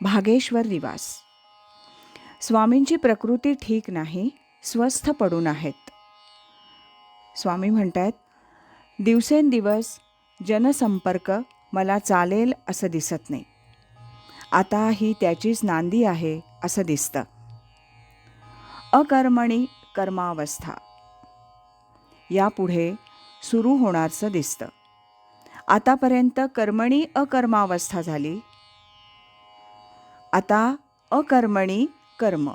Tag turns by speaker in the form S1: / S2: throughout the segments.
S1: भागेश्वर निवास. स्वामींची प्रकृती ठीक नाही स्वस्थ पडून आहेत. स्वामी म्हणतायत दिवसेंदिवस जनसंपर्क मला चालेल असं दिसत नाही. आता ही त्याचीच नांदी आहे असं दिसतं. अकर्मणी कर्मावस्था. यापुढे सुरू होणारचं दिसतं. आतापर्यंत कर्मणी अकर्मावस्था झाली आता अकर्मणी कर्म.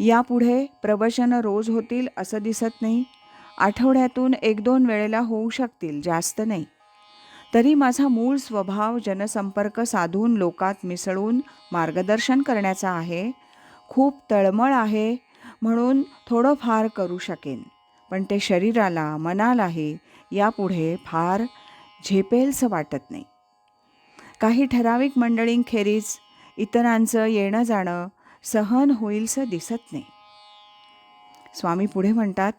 S1: यापुढे प्रवचनं रोज होतील असं दिसत नाही. आठवड्यातून एक दोन वेळेला होऊ शकतील जास्त नाही. तरी माझा मूळ स्वभाव जनसंपर्क साधून लोकात मिसळून मार्गदर्शन करण्याचा आहे. खूप तळमळ आहे म्हणून थोडंफार करू शकेन. पण ते शरीराला मनालाही यापुढे फार झेपेलसं वाटत नाही. काही ठराविक मंडळींखेरीज इतरांचं येणं जाणं सहन होईलसं दिसत नाही. स्वामी पुढे म्हणतात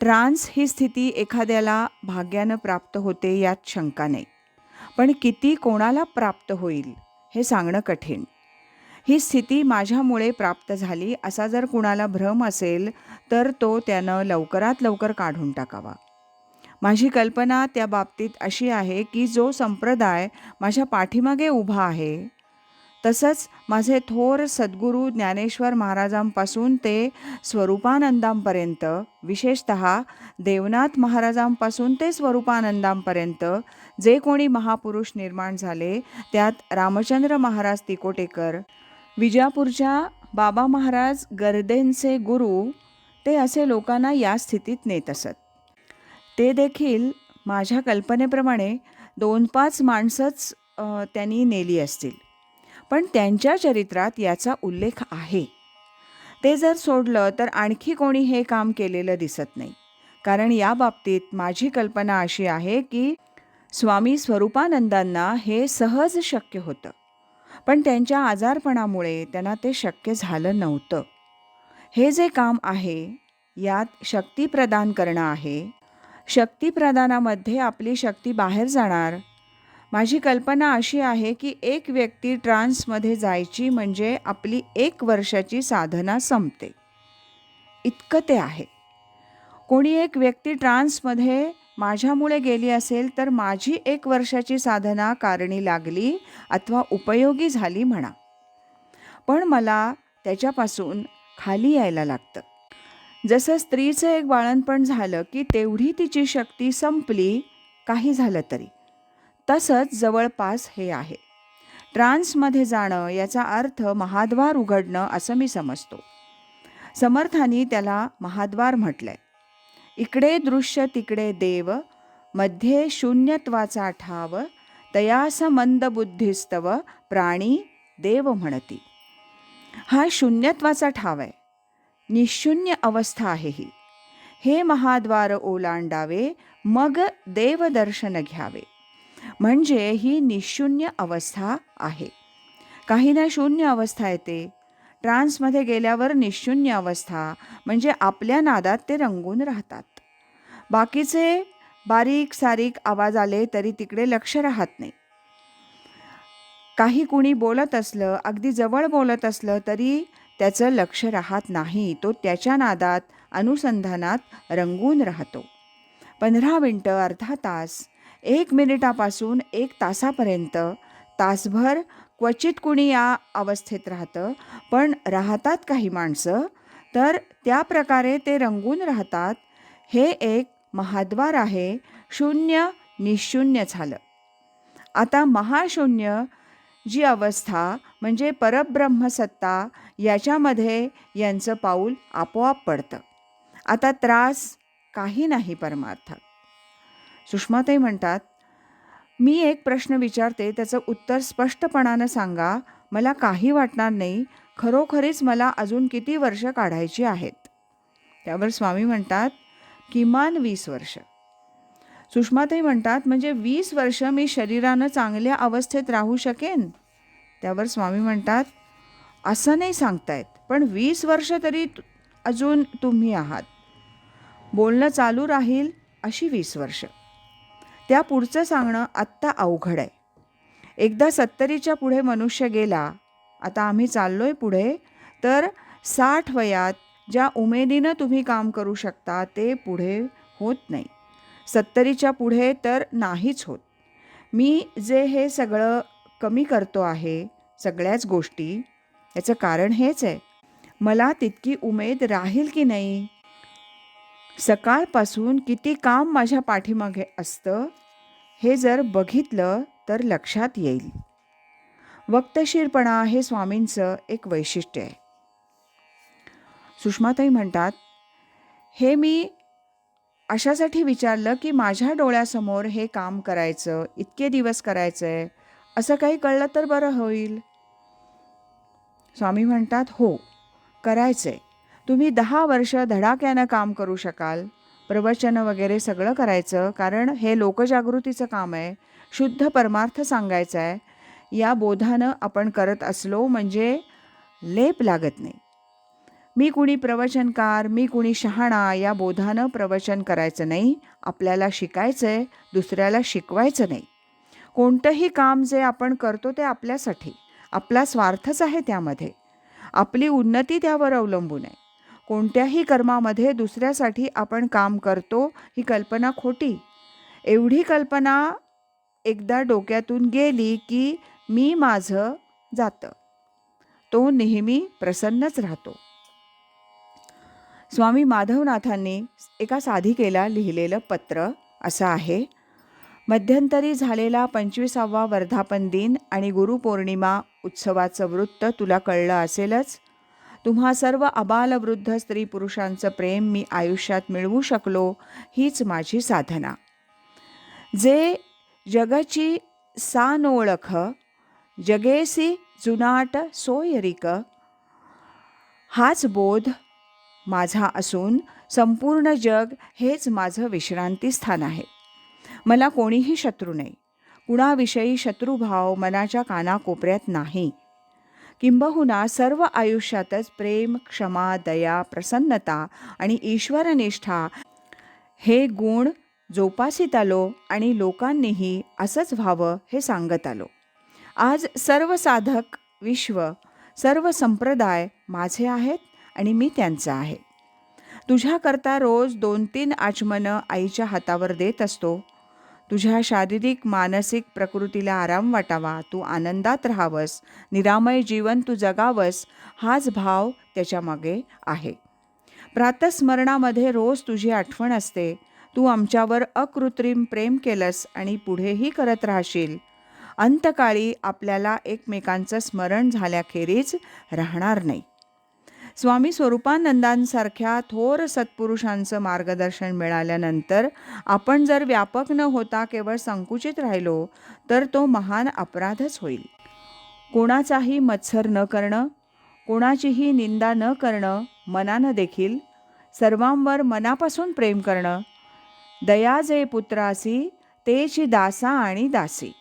S1: ट्रान्स ही स्थिती एखाद्याला भाग्यानं प्राप्त होते यात शंका नाही. पण किती कोणाला प्राप्त होईल हे सांगणं कठीण. ही स्थिती माझ्यामुळे प्राप्त झाली असा जर कुणाला भ्रम असेल तर तो त्यानं लवकरात लवकर काढून टाकावा. माझी कल्पना त्या बाबतीत अशी आहे की जो संप्रदाय माझ्या पाठीमागे उभा आहे. तसंच माझे थोर सद्गुरू ज्ञानेश्वर महाराजांपासून ते स्वरूपानंदांपर्यंत विशेषत देवनाथ महाराजांपासून ते स्वरूपानंदांपर्यंत जे कोणी महापुरुष निर्माण झाले त्यात रामचंद्र महाराज तिकोटेकर विजापूरच्या बाबा महाराज गर्देंचे गुरु ते असे लोकांना या स्थितीत नेत असत. ते देखील माझ्या कल्पनेप्रमाणे दोन पाच माणसंच त्यांनी नेली असतील. पण त्यांच्या चरित्रात याचा उल्लेख आहे. ते जर सोडलं तर आणखी कोणी हे काम केलेलं दिसत नाही. कारण या बाबतीत माझी कल्पना अशी आहे की स्वामी स्वरूपानंदांना हे सहज शक्य होतं. पण त्यांच्या आजारपणामुळे त्यांना ते शक्य झालं नव्हतं. हे जे काम आहे यात शक्ती प्रदान करणं आहे शक्तीप्रदानामध्ये आपली शक्ती बाहेर जाणार. माझी कल्पना अशी आहे की एक व्यक्ती ट्रान्समध्ये जायची म्हणजे आपली एक वर्षाची साधना संपते. इतकं ते आहे. कोणी एक व्यक्ती ट्रान्समध्ये माझ्यामुळे गेली असेल तर माझी एक वर्षाची साधना कारणी लागली अथवा उपयोगी झाली म्हणा. पण मला त्याच्यापासून खाली यायला लागतं. जसं स्त्रीचं एक बाळणपण झालं की तेवढी तिची शक्ती संपली काही झालं तरी. तसंच जवळपास हे आहे. ट्रान्समध्ये जाणं याचा अर्थ महाद्वार उघडणं असं मी समजतो. समर्थानी त्याला महाद्वार म्हटलंय. इकडे दृश्य तिकडे देवमध्ये शून्यत्वाचा ठाव तयास मंद बुद्धिस्तव प्राणी देव म्हणती. हा शून्यत्वाचा ठाव आहे. निशून्य अवस्था आहे ही. हे महाद्वार ओलांडावे मग देवदर्शन घ्यावे. म्हणजे ही निशून्य अवस्था आहे. काहींना शून्य अवस्था येते. ट्रान्समध्ये गेल्यावर निशून्य अवस्था म्हणजे आपल्या नादात ते रंगून राहतात. बाकीचे बारीक सारीक आवाज आले तरी तिकडे लक्ष राहत नाही. काही कुणी बोलत असलं अगदी जवळ बोलत असलं तरी त्याचं लक्ष राहत नाही तो त्याच्या नादात अनुसंधानात रंगून राहतो. पंधरा मिनटं अर्धा तास एक मिनिटापासून एक तासापर्यंत तासभर क्वचित कुणी या अवस्थेत राहतं पण राहतात काही माणसं तर त्या प्रकारे ते रंगून राहतात. हे एक महाद्वार आहे शून्य निशून्य झालं. आता महाशून्य जी अवस्था म्हणजे परब्रह्मसत्ता याच्यामध्ये यांचं पाऊल आपोआप पडतं. आता त्रास काही नाही परमार्थात सुषमाताई म्हणतात मी एक प्रश्न विचारते त्याचं उत्तर स्पष्टपणानं सांगा. मला काही वाटणार नाही. खरोखरीच मला अजून किती वर्ष काढायची आहेत? त्यावर स्वामी म्हणतात किमान वीस वर्ष. सुषमाताई म्हणतात म्हणजे वीस वर्ष मी शरीरानं चांगल्या अवस्थेत राहू शकेन? त्यावर स्वामी म्हणतात असं नाही सांगतायत पण वीस वर्ष तरी अजून तुम्ही आहात. बोलणं चालू राहील अशी वीस वर्ष. त्या पुढचं सांगणं आत्ता अवघड आहे. एकदा सत्तरीच्या पुढे मनुष्य गेला आता आम्ही चाललो आहे पुढे तर साठ वयात ज्या उमेदीनं तुम्ही काम करू शकता ते पुढे होत नाही. सत्तरीच्या पुढे तर नाहीच होत. मी जे हे सगळं कमी करतो आहे सगळ्याच गोष्टी याचं कारण हेच आहे. मला तितकी उमेद राहील की नाही? सकाळपासून किती काम माझ्या पाठीमागे असतं? हे जर बघितलं तर लक्षात येईल. वक्तशीरपणा हे स्वामींचं एक वैशिष्ट्य आहे. सुषमाताई म्हणतात हे मी अशासाठी विचारलं की माझ्या डोळ्यासमोर हे काम करायचं इतके दिवस करायचं आहे असं काही कळलं तर बरं होईल. स्वामी म्हणतात हो करायचं. आहे तुम्ही दहा वर्ष धडाक्यानं काम करू शकाल. प्रवचनं वगैरे सगळं करायचं कारण हे लोकजागृतीचं काम आहे. शुद्ध परमार्थ सांगायचं आहे. या बोधानं आपण करत असलो म्हणजे लेप लागत नाही. मी कुणी प्रवचनकार मी कुणी शहाणा या बोधानं प्रवचन करायचं नाही. आपल्याला शिकायचं आहे दुसऱ्याला शिकवायचं नाही. कोणतंही काम जे आपण करतो ते आपल्यासाठी. आपला स्वार्थच आहे त्यामध्ये. आपली उन्नती त्यावर अवलंबून आहे. कोणत्याही कर्मामध्ये दुसऱ्यासाठी आपण काम करतो ही कल्पना खोटी. एवढी कल्पना एकदा डोक्यातून गेली की मी माझं जातं. तो नेहमी प्रसन्नच राहतो. स्वामी माधवनाथांनी एका साधिकेला लिहिलेलं पत्र असं आहे मध्यंतरी झालेला पंचवीसावा वर्धापन दिन आणि गुरुपौर्णिमा उत्सवाचं वृत्त तुला कळलं असेलच? तुम्हा सर्व अबालवृद्ध स्त्री पुरुषांचं प्रेम मी आयुष्यात मिळवू शकलो हीच माझी साधना. जे जगाची सानोळख जगेसी जुनाट सोयरिक हाच बोध माझा असून संपूर्ण जग हेच माझं विश्रांतीस्थान आहे. मला कोणीही शत्रू नाही. कुणाविषयी शत्रुभाव मनाच्या कानाकोपऱ्यात नाही. किंबहुना सर्व आयुष्यातच प्रेम क्षमा दया प्रसन्नता आणि ईश्वरनिष्ठा हे गुण जोपासित आलो आणि लोकांनीही असंच व्हावं हे सांगत आलो. आज सर्व साधक विश्व सर्व संप्रदाय माझे आहेत आणि मी त्यांचा आहे. तुझ्याकरता रोज दोन तीन आचमनं आईच्या हातावर देत असतो. तुझ्या शारीरिक मानसिक प्रकृतीला आराम वाटावा. तू आनंदात राहावंस. निरामय जीवन तू जगावंस. हाच भाव त्याच्यामागे आहे. प्रातस्मरणामध्ये रोज तुझी आठवण असते. तू आमच्यावर अकृत्रिम प्रेम केलंस आणि पुढेही करत राहशील. अंतकाळी आपल्याला एकमेकांचं स्मरण झाल्याखेरीज राहणार नाही. स्वामी स्वरूपानंदांसारख्या थोर सत्पुरुषांचं मार्गदर्शन मिळाल्यानंतर आपण जर व्यापक न होता केवळ संकुचित राहिलो तर तो महान अपराधच होईल. कोणाचाही मत्सर न करणं कोणाचीही निंदा न करणं मनानं देखील सर्वांवर मनापासून प्रेम करणं दया जे पुत्रासी तेची दासा आणि दासी.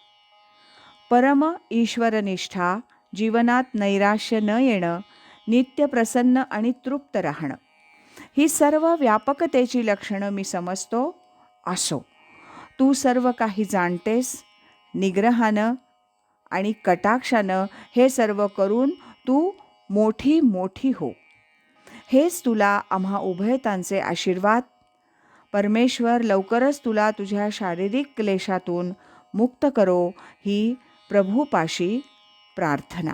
S1: परम ईश्वरनिष्ठा जीवनात नैराश्य न येणं नित्य प्रसन्न आणि तृप्त राहणं. ही सर्व व्यापकतेची लक्षणं मी समजतो असो. तू सर्व काही जाणतेस निग्रहानं आणि कटाक्षानं हे सर्व करून तू मोठी मोठी हो. हेच तुला आम्हा उभयतांचे आशीर्वाद. परमेश्वर लवकरच तुला तुझ्या शारीरिक क्लेशातून मुक्त करो ही प्रभूपाशी प्रार्थना.